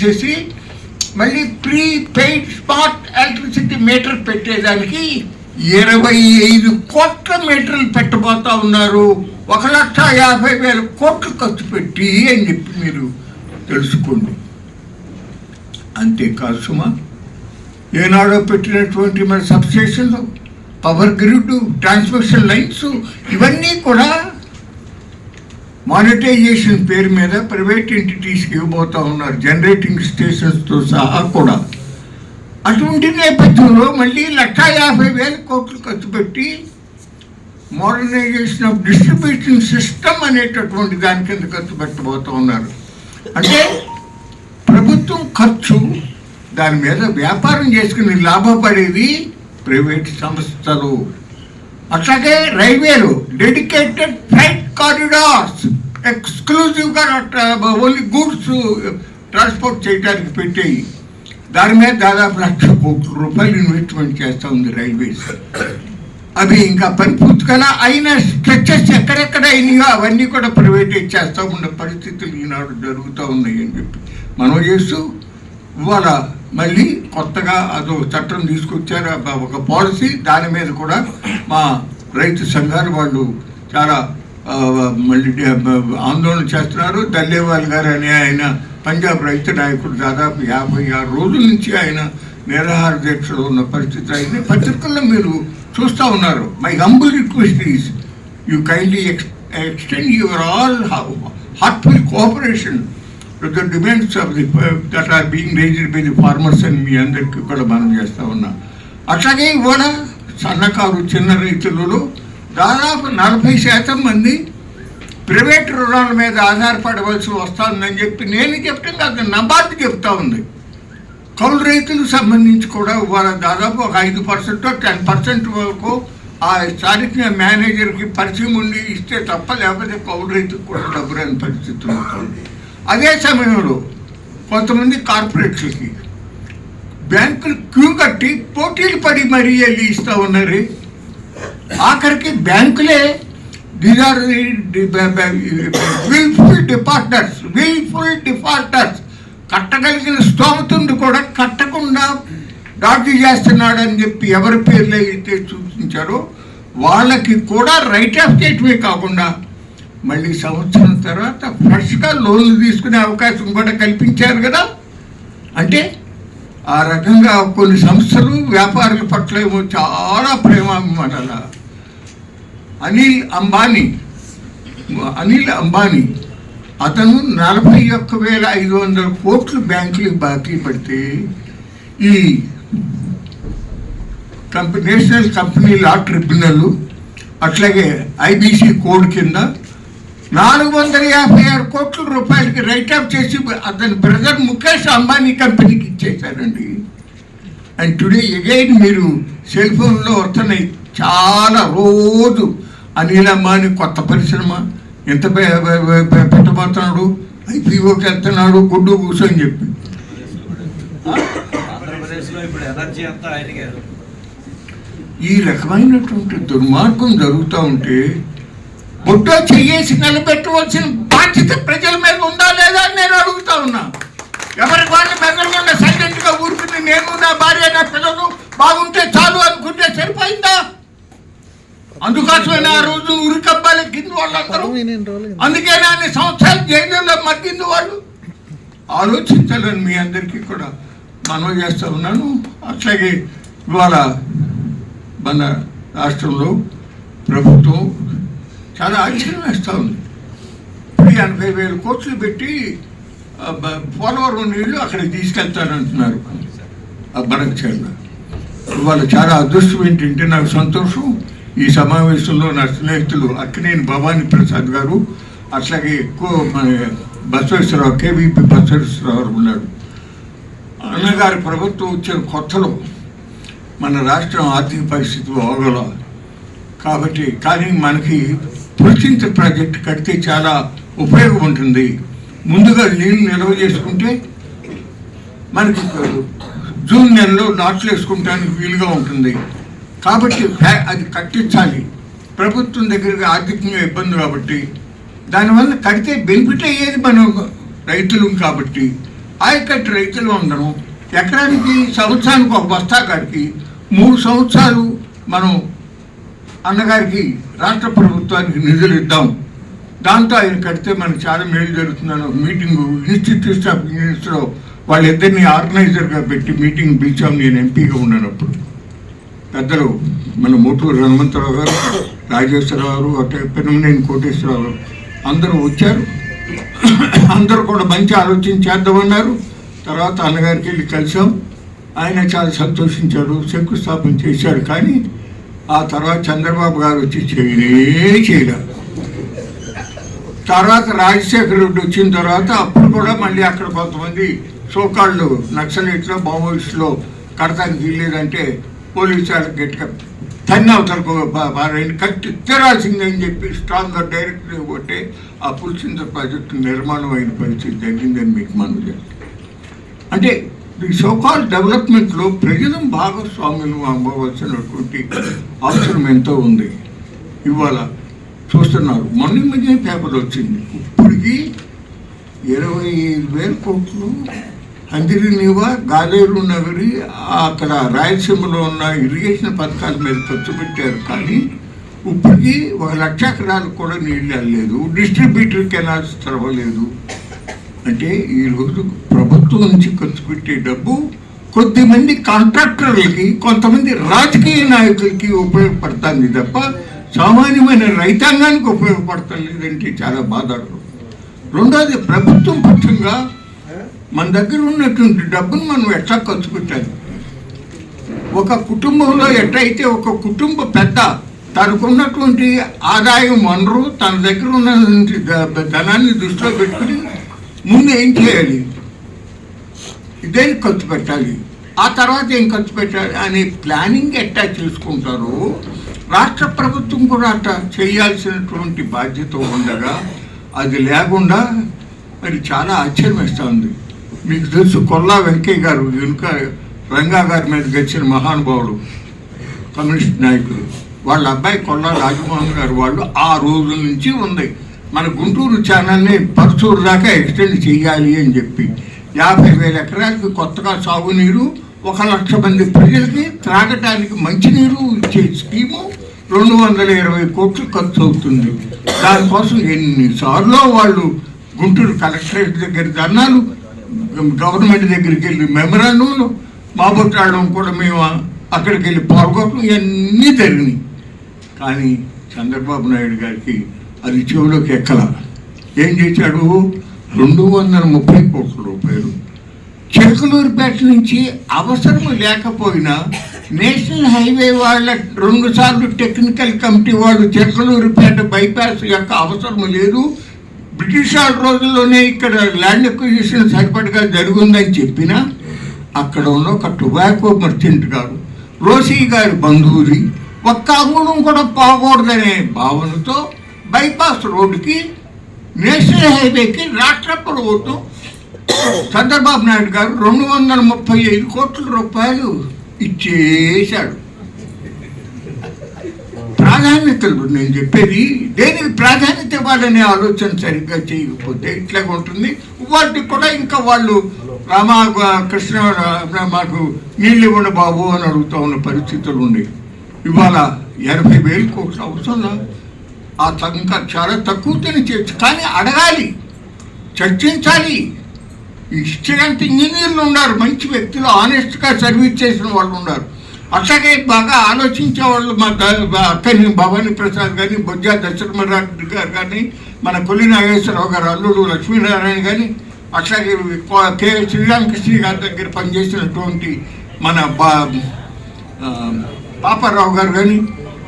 తీసేసి మళ్ళీ prepaid smart electricity meter పెట్టేదానికి ఇరవై ఐదు కోట్ల మీటర్లు పెట్టబోతా ఉన్నారు. ఒక లక్ష యాభై వేల కోట్లు ఖర్చు పెట్టి అని చెప్పి మీరు తెలుసుకోండి. అంతేకాదు సుమా ఏనాడో పెట్టినటువంటి మన సబ్స్టేషన్లు పవర్ గ్రిడ్ ట్రాన్స్మిషన్ లైన్స్ ఇవన్నీ కూడా మానిటైజేషన్ పేరు మీద ప్రైవేట్ ఎంటిటీస్కి ఇవ్వబోతా ఉన్నారు. జనరేటింగ్ స్టేషన్స్తో సహా కూడా. అటువంటి నేపథ్యంలో మళ్ళీ లక్ష యాభై వేల కోట్లు ఖర్చు పెట్టి మోడర్నైజేషన్ ఆఫ్ డిస్ట్రిబ్యూషన్ సిస్టమ్ అనేటటువంటి దాని కింద ఖర్చు పెట్టబోతూ ఉన్నారు. అంటే ప్రభుత్వం ఖర్చు దాని మీద వ్యాపారం చేసుకుని లాభపడేది ప్రైవేట్ సంస్థలు. అట్లాగే రైల్వేలు డెడికేటెడ్ ఫ్లైట్ కారిడార్స్ ఎక్స్క్లూజివ్గా ఓన్లీ గూడ్స్ ట్రాన్స్పోర్ట్ చేయడానికి పెట్టేయి. దాని మీద దాదాపు లక్ష కోట్ల రూపాయలు ఇన్వెస్ట్మెంట్ చేస్తూ ఉంది రైల్వేస్. అవి ఇంకా పని పూర్తిగా అయిన స్ట్రెచెస్ ఎక్కడెక్కడ అయినాయో అవన్నీ కూడా ప్రైవేటైజ్ చేస్తూ ఉన్న పరిస్థితులు ఈనాడు జరుగుతూ ఉన్నాయి అని చెప్పి మనం చేస్తూ ఇవాళ మళ్ళీ కొత్తగా అదో చట్టం తీసుకొచ్చారు. ఒక పాలసీ దాని మీద కూడా మా రైతు సంఘాలు వాళ్ళు చాలా మళ్ళీ ఆందోళన చేస్తున్నారు. దల్లేవాల్ గారు అనే ఆయన పంజాబ్ రైతు నాయకుడు దాదాపు యాభై ఆరు రోజుల నుంచి ఆయన నిరాహార దీక్షలో ఉన్న పరిస్థితి అయింది. పత్రికల్లో మీరు చూస్తూ ఉన్నారు. My humble request is you kindly extend your all heartful cooperation with the demands of the that are being raised by the farmers అని మీ అందరికీ కూడా మనం చేస్తూ ఉన్నాం. అట్లాగే ఇవాళ సన్నకారు చిన్న రైతులలో దాదాపు నలభై శాతం మంది ప్రైవేట్ రుణాల మీద ఆధారపడవలసి వస్తుందని చెప్పి నేను చెప్తే నాకు నబార్డు చెప్తా ఉంది. కౌలు రైతులకు సంబంధించి కూడా వాళ్ళ దాదాపు ఒక ఐదు పర్సెంట్ టెన్ పర్సెంట్ వరకు ఆ స్థానిక మేనేజర్కి పరిచయం ఉండి ఇస్తే తప్ప లేకపోతే కౌలు రైతుకు కూడా డబ్బు రాని పరిస్థితి ఉంటుంది. అదే సమయంలో కొంతమంది కార్పొరేట్లకి బ్యాంకులు క్యూ కట్టి పోటీలు పడి మరీ వెళ్ళి ఇస్తూ ఉన్నారు. ఆఖరికి బ్యాంకులే these are wilful defaulters wilful defaulters కట్టగలిగిన స్తోమతుండి కూడా కట్టకుండా డాడ్జీ చేస్తున్నాడు అని చెప్పి ఎవరి పేర్లు అయితే సూచించారో వాళ్ళకి కూడా రైట్ ఆఫ్ చేయటమే కాకుండా మళ్ళీ సంవత్సరం తర్వాత ఫ్రెష్గా లోన్లు తీసుకునే అవకాశం కూడా కల్పించారు కదా. అంటే ఆ రకంగా కొన్ని సంస్థలు వ్యాపారుల పట్ల ఏమో చాలా ప్రేమాభిమానాల. అనిల్ అంబానీ అనిల్ అంబానీ అతను నలభై ఒక్క వేల ఐదు వందల కోట్లు బ్యాంకులకు బాకీ పడితే ఈ company national company law tribunal అట్లాగే ఐబీసీ కోడ్ కింద నాలుగు వందల యాభై ఆరు కోట్ల రూపాయలకి రైట్ ఆఫ్ చేసి అతని బ్రదర్ ముఖేష్ అంబానీ కంపెనీకి ఇచ్చేశారండి. అండ్ టుడే అగైన్ మీరు సెల్ ఫోన్లో వస్తున్నాయి చాలా రోజు అనిల్ అంబానీ కొత్త పరిశ్రమ ఎంత పెట్టబోతున్నాడు ఐపీఓకి వెళ్తున్నాడు గుడ్డు కూర్చొని చెప్పి. ఈ రకమైనటువంటి దుర్మార్గం జరుగుతూ ఉంటే బొట్టో చెయ్యేసి నిలబెట్టవలసిన బాధ్యత ప్రజల మీద ఉందా లేదా అని నేను అడుగుతా ఉన్నా. ఎవరికి వాళ్ళు మెదలకుండా సైలెంట్గా ఊరుకుని నేను నా భార్య నా పిల్లలు బాగుంటే చాలు అనుకుంటే సరిపోయిందా? అందుకోసమే ఆ రోజు ఉరికబ్బాలు కింద వాళ్ళందరూ అందుకే నాన్ని సంవత్సరాలు జైలులో మగ్గింది వాళ్ళు. ఆలోచించాలని మీ అందరికీ కూడా మనవి చేస్తూ ఉన్నాను. అట్లాగే ఇవాళ మన రాష్ట్రంలో ప్రభుత్వం చాలా ఆశ్చర్యం వేస్తూ ఉంది. ఇప్పుడు ఎనభై వేల కోట్లు పెట్టి పోలవరం నీళ్ళు అక్కడికి తీసుకెళ్తారంటున్నారు ఆ బనకచర్ల వాళ్ళు చాలా అదృష్టం ఏంటంటే నాకు సంతోషం. ఈ సమావేశంలో నా స్నేహితులు అక్కినేని భవానీ ప్రసాద్ గారు అట్లాగే ఎక్కువ మన బసవేశ్వరరావు కేవీపీ బసవేశ్వరరావు గారు ఉన్నాడు అన్నగారి ప్రభుత్వం వచ్చిన కొత్తలో మన రాష్ట్రం ఆర్థిక పరిస్థితి బాగోల. కాబట్టి కానీ మనకి పులిచింత ప్రాజెక్ట్ కడితే చాలా ఉపయోగం ఉంటుంది. ముందుగా నీళ్ళు నిల్వ చేసుకుంటే మనకి జూన్ నెలలో నాట్లు వేసుకుంటానికి వీలుగా ఉంటుంది. కాబట్టి అది కట్టించాలి. ప్రభుత్వం దగ్గర ఆర్థికంగా ఇబ్బంది కాబట్టి. దానివల్ల కడితే బెనిఫిట్ అయ్యేది మనం రైతులు కాబట్టి. ఆయకట్టు రైతులు ఉండడం ఎకరానికి సంవత్సరానికి ఒక బస్తా గారికి మూడు సంవత్సరాలు మనం అన్నగారికి రాష్ట్ర ప్రభుత్వానికి నిధులు ఇద్దాం దాంతో ఆయన కడితే మనకు చాలా మేలు జరుగుతుందని ఒక మీటింగ్ ఇన్స్టిట్యూట్ ఆఫ్ ఇంజనీర్స్లో వాళ్ళిద్దరిని ఆర్గనైజర్గా పెట్టి మీటింగ్ పిలిచాం. నేను ఎంపీగా ఉన్నప్పుడు పెద్దలు మన మోటూరు హనుమంతరావు గారు రాజేశ్వరరావు గారు పెనుమనేని కోటేశ్వరరావు అందరూ వచ్చారు. అందరూ కూడా మంచి ఆలోచన చేద్దామన్నారు. తర్వాత అన్నగారికి వెళ్ళి కలిసాం. ఆయన చాలా సంతోషించాడు శంకుస్థాపన చేశారు కానీ ఆ తర్వాత చంద్రబాబు గారు వచ్చి చేయనే చేయలేదు తర్వాత రాజశేఖర రెడ్డి వచ్చిన తర్వాత అప్పుడు కూడా మళ్ళీ అక్కడ కొంతమంది సోకాళ్ళు నక్సలైట్లో మావోయిస్టులో కడతానికి వీల్లేదంటే పోలీసు వాళ్ళకి గట్టిగా తన్ని అవతలకు కట్టి కట్టి అని చెప్పి స్ట్రాంగ్గా డైరెక్ట్ కొట్టే ఆ పులిసింద ప్రాజెక్టు నిర్మాణం అయిన పరిస్థితి జరిగిందని మీకు మనం అంటే ఈ సోకాల్ డెవలప్మెంట్లో ప్రజలు భాగస్వామ్యం అవ్వవలసినటువంటి అవసరం ఎంతో ఉంది. ఇవాళ చూస్తున్నారు మొన్న మధ్య పేపర్ వచ్చింది. ఇప్పటికి ఇరవై ఐదు వేల కోట్లు అందిరినివా గాలేరు నగరి అక్కడ రాయలసీమలో ఉన్న ఇరిగేషన్ పథకాల మీద ఖర్చు పెట్టారు. కానీ ఇప్పటికీ ఒక లక్ష ఎకరాలకు కూడా నీళ్ళు వెళ్ళలేదు డిస్ట్రిబ్యూటర్ కెనాల్స్ తెరవలేదు. అంటే ఈరోజు ప్రభుత్వం నుంచి ఖర్చు పెట్టే డబ్బు కొద్దిమంది కాంట్రాక్టర్లకి కొంతమంది రాజకీయ నాయకులకి ఉపయోగపడుతుంది తప్ప సామాన్యమైన రైతాంగానికి ఉపయోగపడతలేదంటే చాలా బాధాకరం. రెండోది ప్రభుత్వం పక్షంగా మన దగ్గర ఉన్నటువంటి డబ్బును మనం ఎట్లా ఖర్చు పెట్టాలి? ఒక కుటుంబంలో ఎట్లయితే ఒక కుటుంబ పెద్ద తనకున్నటువంటి ఆదాయం వనరు తన దగ్గర ఉన్నటువంటి ధనాన్ని దృష్టిలో పెట్టుకుని ముందు ఏం చేయాలి? ఇదేం ఖర్చు పెట్టాలి. ఆ తర్వాత ఏం ఖర్చు పెట్టాలి? అనే ప్లానింగ్ ఎట్టా చేసుకుంటారో రాష్ట్ర ప్రభుత్వం కూడా అట్ట చేయాల్సినటువంటి బాధ్యత ఉండగా అది లేకుండా మరి చాలా ఆశ్చర్యం వేస్తూ ఉంది మీకు తెలుసు కొల్లా వెంకయ్య గారు వెనుక రంగా గారి మీద గచ్చిన మహానుభావుడు కమ్యూనిస్ట్ నాయకుడు. వాళ్ళ అబ్బాయి కొల్లా రాజమోహన్ గారు వాళ్ళు ఆ రోజుల నుంచి ఉంది. మన గుంటూరు ఛానల్ని పరుచూరు దాకా ఎక్స్టెండ్ చేయాలి అని చెప్పి యాభై వేల ఎకరాలకు కొత్తగా సాగునీరు ఒక లక్ష మంది ప్రజలకి త్రాగటానికి మంచినీరు ఇచ్చే స్కీము రెండు వందల ఇరవై కోట్లు ఖర్చు అవుతుంది. దానికోసం ఎన్నిసార్లు వాళ్ళు గుంటూరు కలెక్టరేట్ దగ్గర ధర్నాలు గవర్నమెంట్ దగ్గరికి వెళ్ళి మెమరాండంలు మాబొట్టాడడం కూడా మేము అక్కడికి వెళ్ళి పాల్గొనడం ఇవన్నీ జరిగినాయి. కానీ చంద్రబాబు నాయుడు గారికి అది చెవులోకి ఎక్కల. ఏం చేశాడు? రెండు వందల ముప్పై కోట్ల రూపాయలు. చిలకలూరుపేట నుంచి అవసరం లేకపోయినా నేషనల్ హైవే వాళ్ళ రెండు సార్లు టెక్నికల్ కమిటీ వాళ్ళు చిలకలూరుపేట బైపాస్ యొక్క అవసరం లేదు. బ్రిటిష్ వాళ్ళ రోజుల్లోనే ఇక్కడ ల్యాండ్ అక్విజిషన్ సరిపడగా జరుగుందని చెప్పినా అక్కడ ఉన్న ఒక టొబాకో మర్చెంట్ గారు రోసీ గారి బంధువురి ఒక్క అంగుళం కూడా పోకూడదనే భావనతో బైపాస్ రోడ్డుకి నేషనల్ హైవేకి రాష్ట్ర ప్రభుత్వం చంద్రబాబు నాయుడు గారు రెండు వందల ముప్పై ఐదు కోట్ల రూపాయలు ఇచ్చేశాడు. ప్రాధాన్యతలు నేను చెప్పేది దేనికి ప్రాధాన్యత ఇవ్వాలనే ఆలోచన సరిగ్గా చేయకపోతే ఇట్లా ఉంటుంది. వాటికి కూడా ఇంకా వాళ్ళు రామా కృష్ణ మాకు నీళ్ళు ఇవ్వండి బాబు అని అడుగుతూ ఉన్న పరిస్థితులు ఉన్నాయి. ఇవాళ ఎనభై వేలు కోట్ల అవసరం. ఆ త- ఇంకా చాలా తక్కువ తినచేయచ్చు కానీ అడగాలి చర్చించాలి. ఇష్టంత ఇంజనీర్లు ఉన్నారు మంచి వ్యక్తులు ఆనెస్ట్గా సర్వీస్ చేసిన వాళ్ళు ఉన్నారు. అట్లాగే బాగా ఆలోచించే వాళ్ళు మా అక్కని భవానీ ప్రసాద్ కానీ బొజ్జా దశరథరెడ్డి గారు కానీ మన కొల్లి నాగేశ్వరరావు గారు అల్లుడు లక్ష్మీనారాయణ కానీ అట్లాగే కే శ్రీరామకృష్ణ గారి దగ్గర పనిచేసినటువంటి మన బా పాపారావు గారు కానీ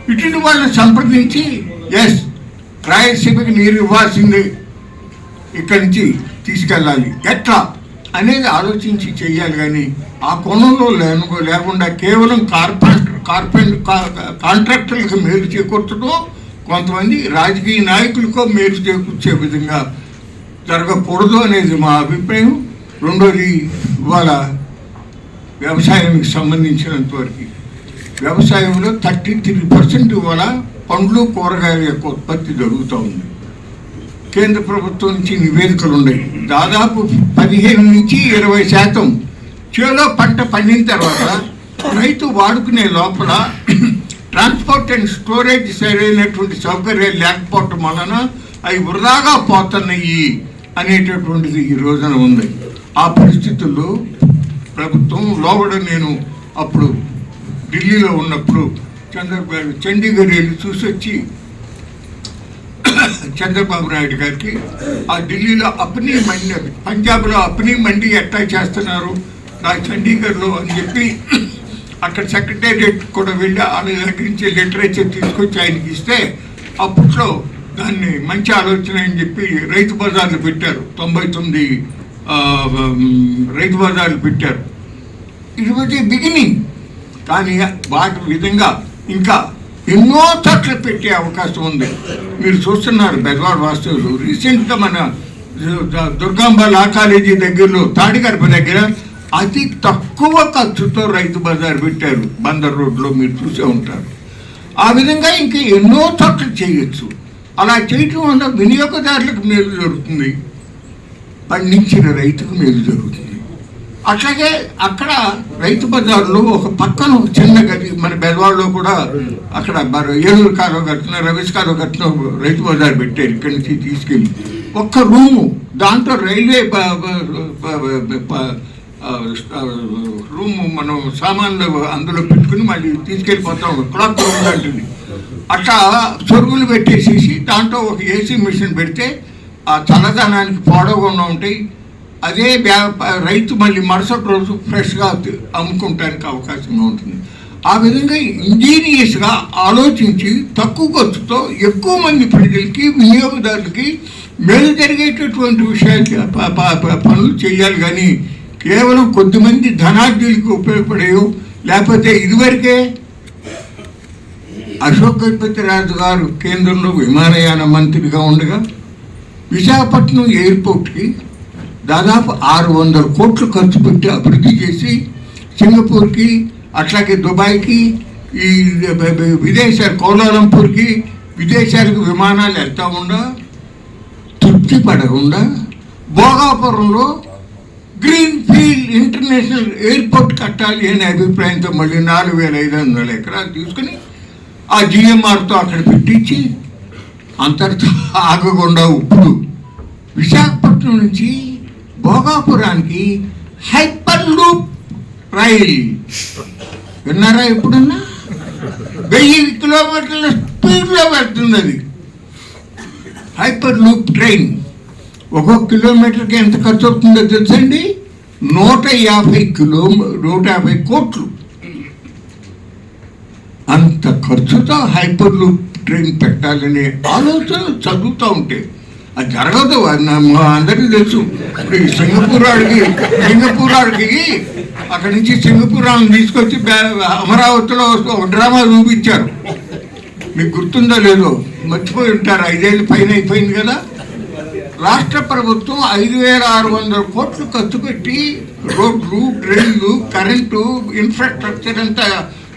ఇటువంటి వాళ్ళని సంప్రదించి ఎస్ రాయలసీమకి నీరు ఇవ్వాల్సింది ఇక్కడి నుంచి తీసుకెళ్ళాలి. ఎట్లా? అనేది ఆలోచించి చెయ్యాలి కానీ ఆ కోణంలో లేను లేకుండా కేవలం కార్పొరేటర్ కార్పొరేట్ కాంట్రాక్టర్లకు మేలు చేకూర్చడం కొంతమంది రాజకీయ నాయకులకో మేలు చేకూర్చే విధంగా జరగకూడదు అనేది మా అభిప్రాయం. రెండోది ఇవాళ వ్యవసాయానికి సంబంధించినంతవరకు. వ్యవసాయంలో థర్టీ త్రీ పర్సెంట్ ఇవాళ పండ్లు కూరగాయల యొక్క ఉత్పత్తి జరుగుతూ ఉంది. కేంద్ర ప్రభుత్వం నుంచి నివేదికలు ఉన్నాయి. దాదాపు పదిహేను నుంచి ఇరవై శాతం చేలో పంట పండిన తర్వాత రైతు వాడుకునే లోపల ట్రాన్స్పోర్ట్ అండ్ స్టోరేజ్ సరైనటువంటి సౌకర్యాలు లేకపోవటం వలన అవి వృధాగా పోతున్నాయి అనేటటువంటిది ఈ రోజున ఉంది. ఆ పరిస్థితుల్లో ప్రభుత్వం లోబడ నేను అప్పుడు ఢిల్లీలో ఉన్నప్పుడు చంద్రబాబు చండీగఢ్ వెళ్ళి చూసి వచ్చి చంద్రబాబు నాయుడు గారికి ఆ ఢిల్లీలో అప్నీ మండి పంజాబ్లో అప్నీ మండి ఎట్లా చేస్తున్నారు? నా చండీగఢ్లో అని చెప్పి అక్కడ సెక్రటేరియట్ కూడా వెళ్ళి ఆయన దగ్గర నుంచి లిటరేచర్ తీసుకొచ్చి ఆయనకి ఇస్తే అప్పట్లో దాన్ని మంచి ఆలోచన అని చెప్పి రైతు బజార్లు పెట్టారు. తొంభై తొమ్మిది రైతు బజార్లు పెట్టారు. ఇది వాజ్ బిగినింగ్ కానీ వాటి విధంగా ఇంకా ఎన్నో చోట్ల పెట్టే అవకాశం ఉంది. మీరు చూస్తున్నారు బెజవాడ వాస్తువులు రీసెంట్గా మన దుర్గాంబ లా కాలేజీ దగ్గరలో తాడిగడప దగ్గర అతి తక్కువ ఖర్చుతో రైతు బజార్ పెట్టారు. బందర్ రోడ్లో మీరు చూసే ఉంటారు. ఆ విధంగా ఇంకా ఎన్నో చోట్ల చేయొచ్చు. అలా చేయటం వల్ల వినియోగదారులకు మేలు జరుగుతుంది. పండించిన రైతుకు మేలు జరుగుతుంది. అట్లాగే అక్కడ రైతు బజార్లో ఒక పక్కన ఒక చిన్న గది మన బెజవాడలో కూడా అక్కడ మరి ఏలూరు కాలువ కట్టిన రమేష్ కాలువ కట్టిన రైతు బజార్ పెట్టారు ఇక్కడి నుంచి తీసుకెళ్ళి. ఒక్క రూము దాంట్లో రైల్వే రూమ్ రూము మనం సామాన్లు అందులో పెట్టుకుని మళ్ళీ తీసుకెళ్ళిపోతాం క్లాక్ రూమ్ లాంటిది అట్లా సొరుగులు పెట్టేసేసి దాంట్లో ఒక ఏసీ మిషన్ పెడితే ఆ చల్లదనానికి పొడవుగా ఉంటాయి. అదే రైతు మళ్ళీ మరుసటి రోజు ఫ్రెష్గా అమ్ముకుంటానికి అవకాశం ఉంటుంది. ఆ విధంగా ఇంజనీరియస్గా ఆలోచించి తక్కువ ఖర్చుతో ఎక్కువ మంది ప్రజలకి వినియోగదారులకి మేలు జరిగేటటువంటి విషయాలు పనులు చేయాలి కానీ కేవలం కొద్దిమంది ధనార్జులకు ఉపయోగపడేయో లేకపోతే ఇదివరకే అశోక్ గజపతి రాజు గారు కేంద్రంలో విమానయాన మంత్రిగా ఉండగా విశాఖపట్నం ఎయిర్పోర్ట్కి దాదాపు ఆరు వందల కోట్లు ఖర్చు పెట్టి అభివృద్ధి చేసి సింగపూర్కి అట్లాగే దుబాయ్కి ఈ విదేశాలు కౌలాలంపూర్కి విదేశాలకు విమానాలు వెళ్తా ఉండా తృప్తి పడకుండా భోగాపురంలో గ్రీన్ ఫీల్డ్ ఇంటర్నేషనల్ ఎయిర్పోర్ట్ కట్టాలి అనే అభిప్రాయంతో మళ్ళీ నాలుగు వేల ఐదు వందల ఎకరాలు తీసుకుని ఆ జిఎంఆర్తో అక్కడ పెట్టించి అంతటితో ఆగకుండా ఇప్పుడు విశాఖపట్నం నుంచి భోగాపురానికి హైపర్ లూప్ రైల్. విన్నారా ఎప్పుడన్నా? వెయ్యి కిలోమీటర్ల స్పీడ్లో వెళ్తుంది అది హైపర్ లూప్ ట్రైన్. ఒక్కొక్క కిలోమీటర్కి ఎంత ఖర్చు అవుతుందో తెలుసండి? నూట యాభై కిలో నూట యాభై కోట్లు. అంత ఖర్చుతో హైపర్ లూప్ ట్రైన్ పెట్టాలనే ఆలోచన చదువుతూ ఉంటే అది జరగదు మా అందరికీ తెలుసు. ఈ సింగపూర్ వాడికి సింగపూర్ వాడికి అక్కడి నుంచి సింగపూర్ వాళ్ళని తీసుకొచ్చి అమరావతిలో ఒక డ్రామా చూపించారు. మీకు గుర్తుందో లేదో మర్చిపోయి ఉంటారు ఐదేళ్ళు పైన అయిపోయింది కదా. రాష్ట్ర ప్రభుత్వం ఐదు వేల ఆరు వందల కోట్లు ఖర్చు పెట్టి రోడ్లు డ్రైన్లు కరెంటు ఇన్ఫ్రాస్ట్రక్చర్ అంతా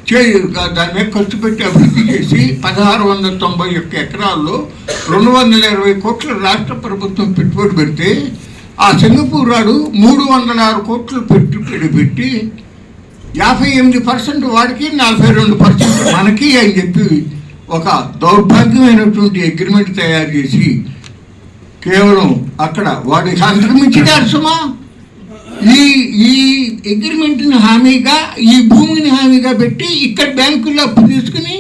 దాని మీద ఖర్చు పెట్టి అభివృద్ధి చేసి పదహారు వందల తొంభై ఒక్క ఎకరాల్లో రెండు వందల ఇరవై కోట్లు రాష్ట్ర ప్రభుత్వం పెట్టుబడి పెడితే ఆ సింగపూర్ వాడు మూడు వందల ఆరు కోట్లు పెట్టుబడి పెట్టి యాభై ఎనిమిది పర్సెంట్ వాడికి నలభై రెండు పర్సెంట్ మనకి అని చెప్పి ఒక దౌర్భాగ్యమైనటువంటి అగ్రిమెంట్ తయారు చేసి కేవలం అక్కడ వాడికి అంతకుమించినారు సుమా ఈ ఈ అగ్రిమెంట్ని హామీగా ఈ భూమిని హామీగా పెట్టి ఇక్కడ బ్యాంకుల్లో అప్పు తీసుకుని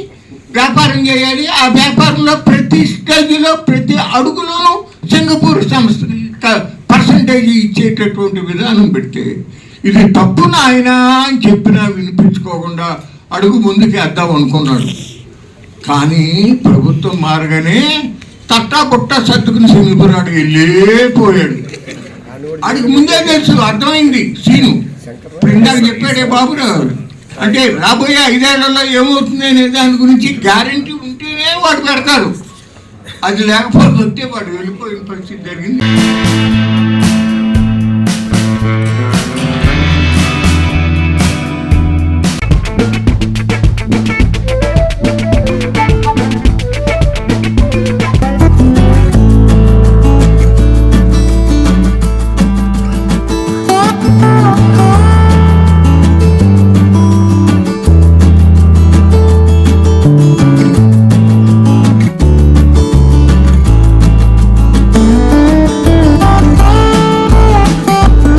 వ్యాపారం చేయాలి. ఆ వ్యాపారంలో ప్రతి స్టేజ్లో ప్రతి అడుగులోనూ సింగపూర్ సంస్థ పర్సంటేజ్ ఇచ్చేటటువంటి విధానం పెడితే ఇది తప్పు నాయన అని చెప్పినా వినిపించుకోకుండా అడుగు ముందుకు వేద్దాం అనుకున్నాడు. కానీ ప్రభుత్వం మారగానే తట్టా బుట్ట సర్దుకుని వెళ్ళే వెళ్ళిపోయాడు. అడికి ముందే తెలుసు అర్థమైంది సీను. ఇందాక చెప్పాడే బాబురావు అంటే రాబోయే ఐదేళ్ళలో ఏమవుతుంది అనే దాని గురించి గ్యారంటీ ఉంటేనే వాడు పెడతారు అది లేకపోతే వాడు వెళ్ళిపోయిన పరిస్థితి జరిగింది.